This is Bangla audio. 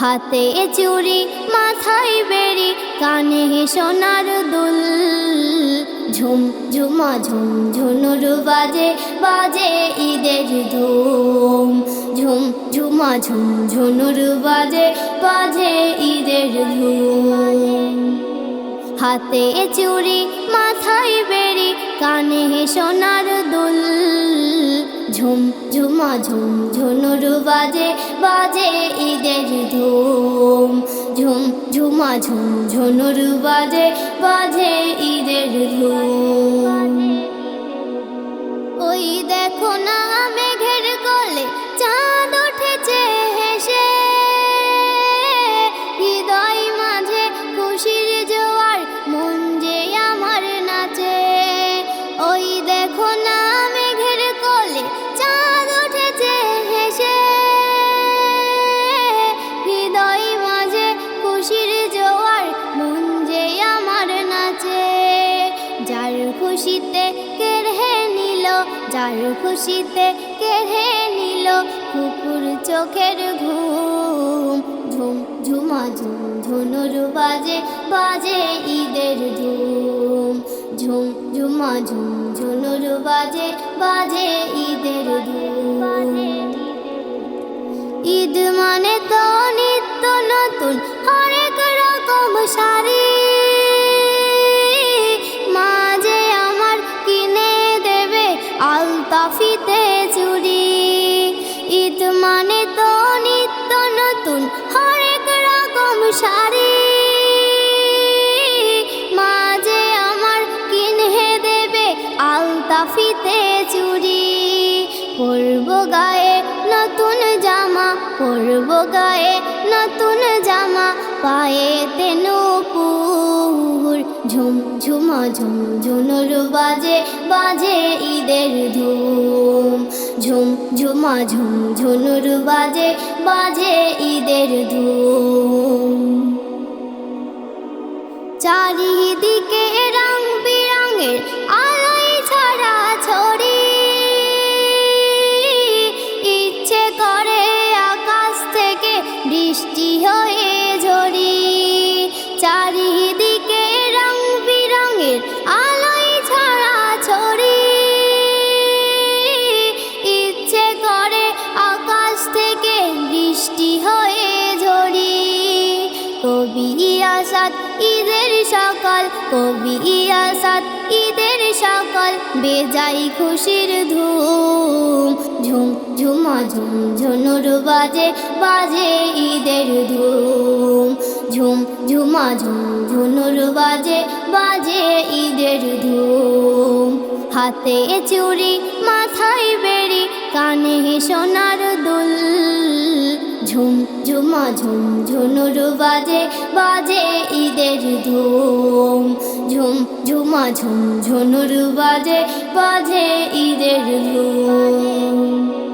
হাতে চুড়ি, মাথায় বেরি কানে সোনার দুল। ঝুম, ঝুমা, ঝুম, ঝুনুর বাজে বাজে ঈদের ধুম। ঝুম, ঝুমা, ঝুম, ঝুনুর বাজে বাজে ঈদের ধুম। হাতে চুড়ি, মাথায় বেরি কানে সোনার দুল। ঝুম ঝুমা ঝুম ঝুনুর বাজে বাজে ঈদের ধুম। ঝুম, ঝুমা ঝুম ঝুনুর বাজে বাজে ঈদের ধুম। যার খুশিতে কেড়ে নিল কুকুর চোখের ঘুম। ঝুম, ঝুমা, ঝুম ধনুর বাজে বাজে ঈদের ধুম। ঝুম, ঝুমা, ঝুম, ঝুনুর বাজে বাজে ঈদের ধুম। ঈদ মানে তো নিত্য নতুন, হরেক রকম শাড়ি গায়ে নতুন জামা, পরব গায়ে নতুন জামা, পায়ে তেনুপুর ঝুম ঝুম ঝুম ঝুনুর বাজে বাজে ঈদের ধুম। ঝুম ঝুমা ঝুম ঝুনুর বাজে বাজে ঈদের ধুম। সকাল, কবি আসাদ ঈদের সকাল, বেজাই খুশির ধুম। ঝুম, ঝুমা, ঝুম, ঝুনুর বাজে বাজে ঈদের ধুম। ঝুম, ঝুমা, ঝুম, ঝুনুর বাজে বাজে ঈদের ধুম। হাতে চুড়ি মাথায় বেরি কানে সোনার দুল। ঝুম ঝুমা ঝুম ঝুনুর বাজে বাজে ঈদের ধুম। ঝুম ঝুমা ঝুম ঝুনুর বাজে বাজে ঈদের ধুম।